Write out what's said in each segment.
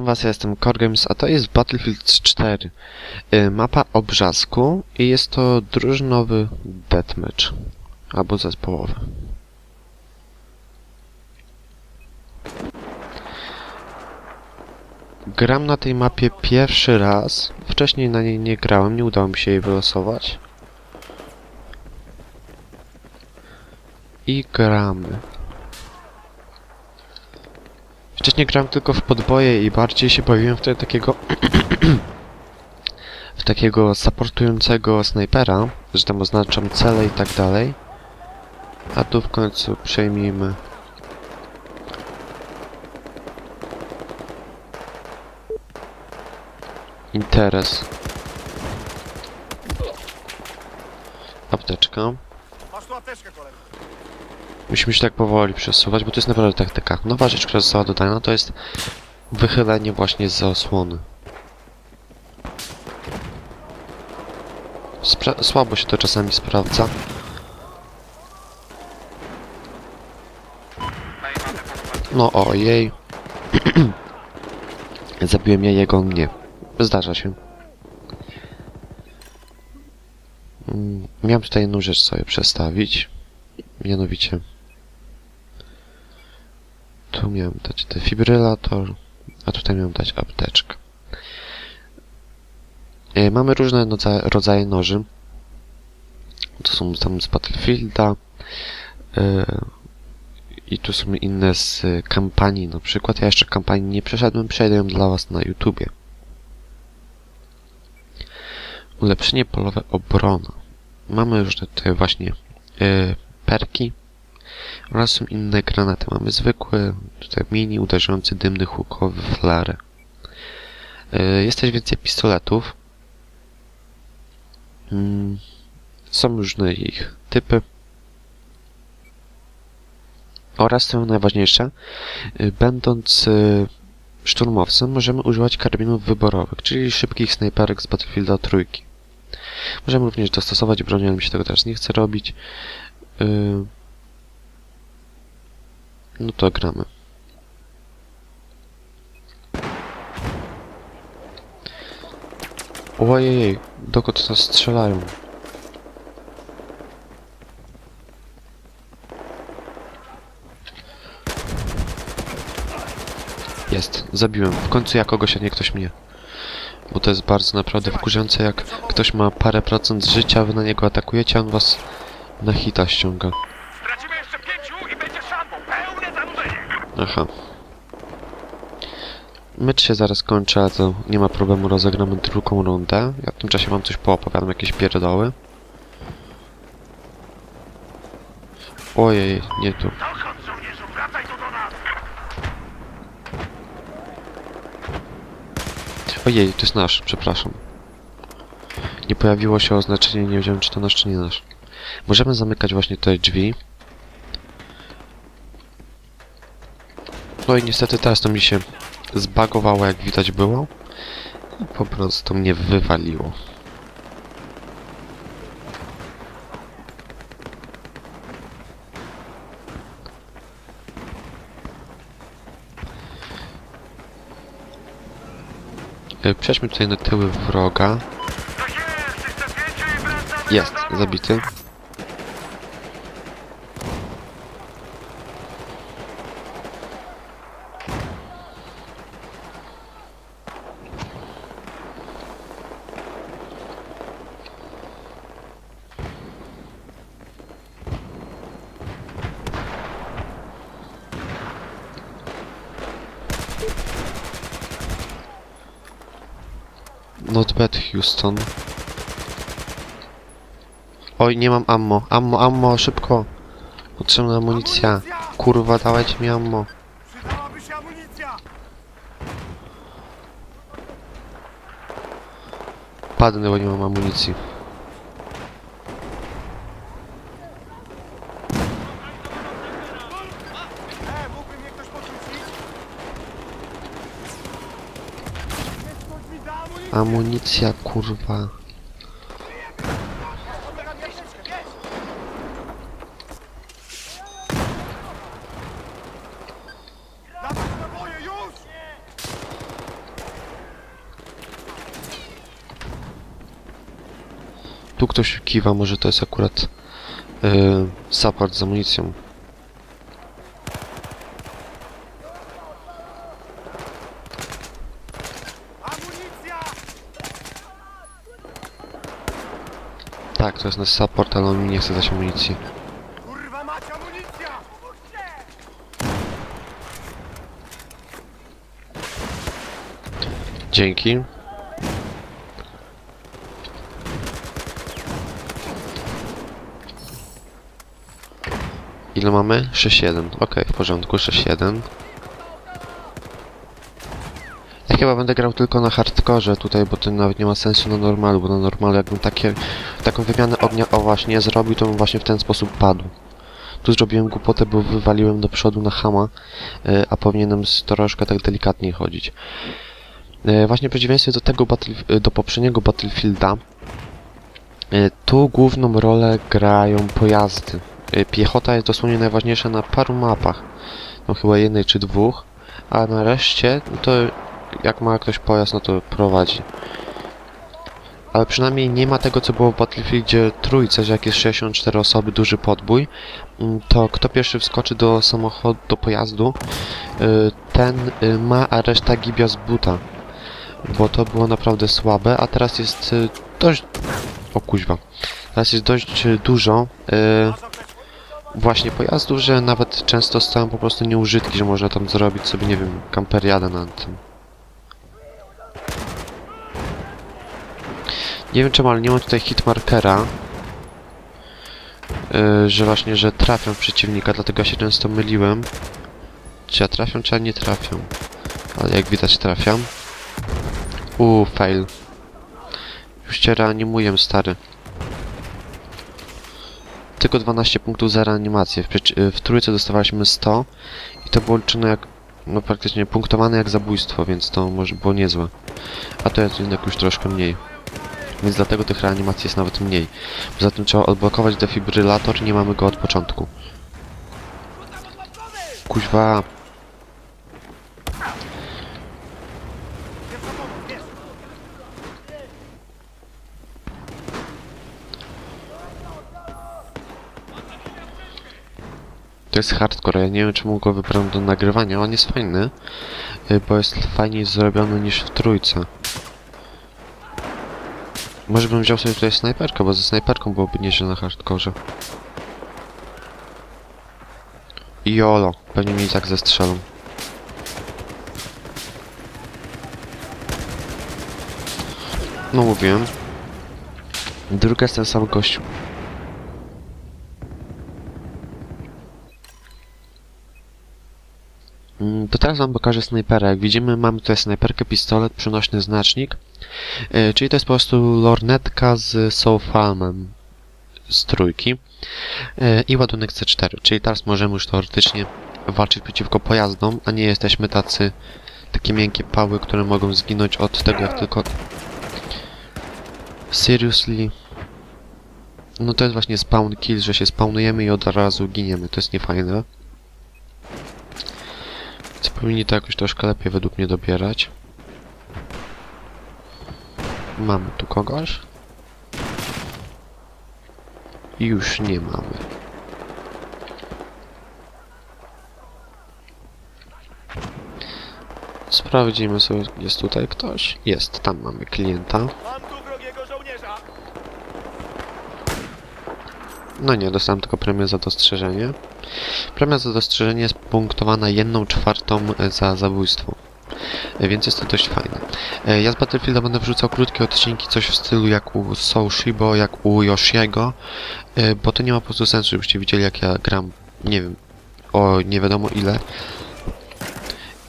was, ja jestem Korgames, a to jest Battlefield 4. Y, mapa Obrzasku i jest to drużynowy deathmatch. Albo zespołowy. Gram na tej mapie pierwszy raz. Wcześniej na niej nie grałem, nie udało mi się jej wylosować. I gramy. Wcześniej grałem tylko w podboje i bardziej się bawiłem w takiego w takiego supportującego snajpera, że tam oznaczam cele i tak dalej. A tu w końcu przejmijmy interes. Apteczka. Masz tu apteczkę, kolego. Musimy się tak powoli przesuwać, bo to jest naprawdę taktyka. Nowa rzecz, która została dodana, to jest wychylenie właśnie z osłony. Spra słabo się to czasami sprawdza. No ojej. Zabiłem ja jego, mnie. Zdarza się. Mm, Miałem tutaj jedną rzecz sobie przestawić. Mianowicie tu miałem dać defibrylator, a tutaj miałem dać apteczkę. E, Mamy różne rodza- rodzaje noży. To są tam z Battlefielda. e, I tu są inne z kampanii na przykład. Ja jeszcze kampanii nie przeszedłem, przejdę ją dla Was na YouTubie. Ulepszenie polowe obrona. Mamy różne tutaj właśnie e, perki oraz są inne granaty. Mamy zwykły, tutaj mini, uderzający, dymny, hukowy, flary. E, Jest też więcej pistoletów. Mm, Są różne ich typy. Oraz co najważniejsze, y, będąc y, szturmowcem możemy używać karabinów wyborowych, czyli szybkich snajperek z Battlefielda trójki. Możemy również dostosować broń, ale mi się tego teraz nie chce robić. Y, No to gramy. Ojej, dokąd nas strzelają? Jest, zabiłem. W końcu ja kogoś, a nie ktoś mnie. Bo to jest bardzo naprawdę wkurzające, jak ktoś ma parę procent życia, wy na niego atakujecie, a on was na hita ściąga. Aha. Mecz się zaraz kończy, ale to nie ma problemu, rozegramy drugą rundę. Ja w tym czasie mam coś poopowiadam, jakieś pierdoły. Ojej, nie tu. Ojej, to jest nasz, przepraszam. Nie pojawiło się oznaczenie, nie wiedziałem czy to nasz, czy nie nasz. Możemy zamykać właśnie te drzwi. No i niestety teraz to mi się zbagowało, jak widać było. I po prostu mnie wywaliło. E, Przejdźmy tutaj na tyły wroga. Jest, zabity. Not bad, Houston. Oj, nie mam ammo. Ammo, ammo, szybko. Potrzebna amunicja. Kurwa, dawajcie mi ammo. Przydałaby się amunicja. Padnę, bo nie mam amunicji. Amunicja, kurwa. Tu ktoś kiwa, może to jest akurat yy, support z amunicją. To jest nasz support, ale on mi nie chce dać amunicji. Kurwa mać amunicja! Dzięki. Ile mamy? 6-1. Ok, w porządku, 6-1. Ja chyba będę grał tylko na hardkorze tutaj, bo to nawet nie ma sensu na normalu, bo na normalu jakbym takie, taką wymianę ognia o właśnie zrobił, to bym właśnie w ten sposób padł. Tu zrobiłem głupotę, bo wywaliłem do przodu na hama, y, a powinienem troszkę tak delikatniej chodzić. E, Właśnie w przeciwieństwie do tego e, do poprzedniego Battlefielda, e, tu główną rolę grają pojazdy. E, Piechota jest dosłownie najważniejsza na paru mapach. No chyba jednej czy dwóch, a na reszcie no to jak ma ktoś pojazd, no to prowadzi. Ale przynajmniej nie ma tego, co było w Battlefieldzie trójce, że jak jest 64 osoby, duży podbój, mm, to kto pierwszy wskoczy do samochodu, do pojazdu, e, ten e, ma, a reszta gibia z buta bo to było naprawdę słabe, a teraz jest y, dość... O kuźwa. Teraz jest dość y, dużo y, właśnie pojazdów, że nawet często stoją po prostu nieużytki, że można tam zrobić sobie, nie wiem, kamperiadę na tym. Nie wiem czemu, ale nie mam tutaj hitmarkera. Y, że właśnie, że trafiam w przeciwnika, dlatego ja się często myliłem. Czy ja trafiam, czy ja nie trafiam. Ale jak widać trafiam. Uuu, fail. Już cię reanimuję, stary. Tylko 12 punktów za reanimację. W, przeci- w trójce dostawaliśmy 100 i to było liczone jak, no praktycznie punktowane jak zabójstwo, więc to może było niezłe. A to jest jednak już troszkę mniej. Więc dlatego tych reanimacji jest nawet mniej. Poza tym trzeba odblokować defibrylator, nie mamy go od początku. Kuźwa, To jest hardcore, ja nie wiem czemu go wybrałem do nagrywania, on jest fajny, y, bo jest fajniej zrobiony niż w trójce. Może bym wziął sobie tutaj snajperkę, bo ze snajperką byłoby nieźle na hardkorze. Jolo, pewnie mnie i tak zestrzelą. No mówiłem. Druga jest ten sam gościu. Mm, To teraz wam pokażę snajpera. Jak widzimy, mamy tutaj snajperkę, pistolet, przenośny znacznik. E, czyli to jest po prostu lornetka z soulfalmem z trójki. E, I ładunek C4. Czyli teraz możemy już teoretycznie walczyć przeciwko pojazdom, a nie jesteśmy tacy takie miękkie pały, które mogą zginąć od tego, jak tylko... Seriously? No to jest właśnie spawn kill, że się spawnujemy i od razu giniemy. To jest niefajne. Więc powinni to jakoś troszkę lepiej według mnie dobierać. Mamy tu kogoś. I już nie mamy. Sprawdzimy sobie, jest tutaj ktoś. Jest, tam mamy klienta. No nie, dostałem tylko premię za dostrzeżenie. Premia za dostrzeżenie jest punktowana 1 czwartą za zabójstwo. E, Więc jest to dość fajne. E, Ja z Battlefielda będę wrzucał krótkie odcinki, coś w stylu jak u Soul Shibo, jak u Yoshiego, e, bo to nie ma po prostu sensu, żebyście widzieli jak ja gram, nie wiem, o nie wiadomo ile.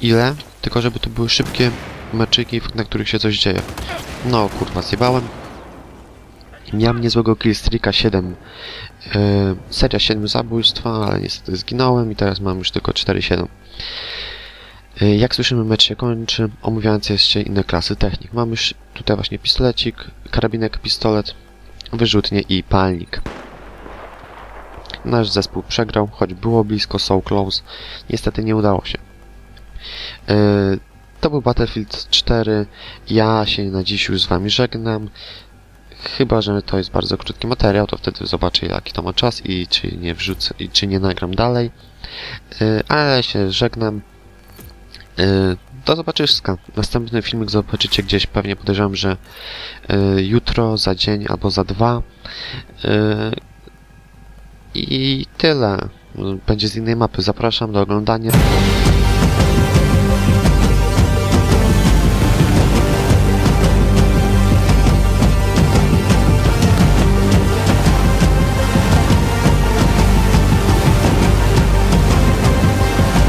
Ile, tylko żeby to były szybkie meczyki, na których się coś dzieje. No kurwa, zjebałem. Miałem niezłego killstreaka 7 Yy, seria 7 zabójstwa, ale niestety zginąłem i teraz mam już tylko 4-7. Yy, jak słyszymy, mecz się kończy, omówiając jeszcze inne klasy technik. Mamy już tutaj właśnie pistolecik, karabinek, pistolet, wyrzutnie i palnik. Nasz zespół przegrał, choć było blisko, so close. Niestety nie udało się. Yy, to był Battlefield 4. Ja się na dziś już z wami żegnam. Chyba, że to jest bardzo krótki materiał, to wtedy zobaczę jaki to ma czas i czy nie wrzucę, i czy nie nagram dalej. Yy, ale się żegnam. Do zobaczyska. Następny filmik zobaczycie gdzieś, pewnie podejrzewam, że yy, jutro, za dzień albo za dwa. Yy, I tyle. Będzie z innej mapy. Zapraszam do oglądania.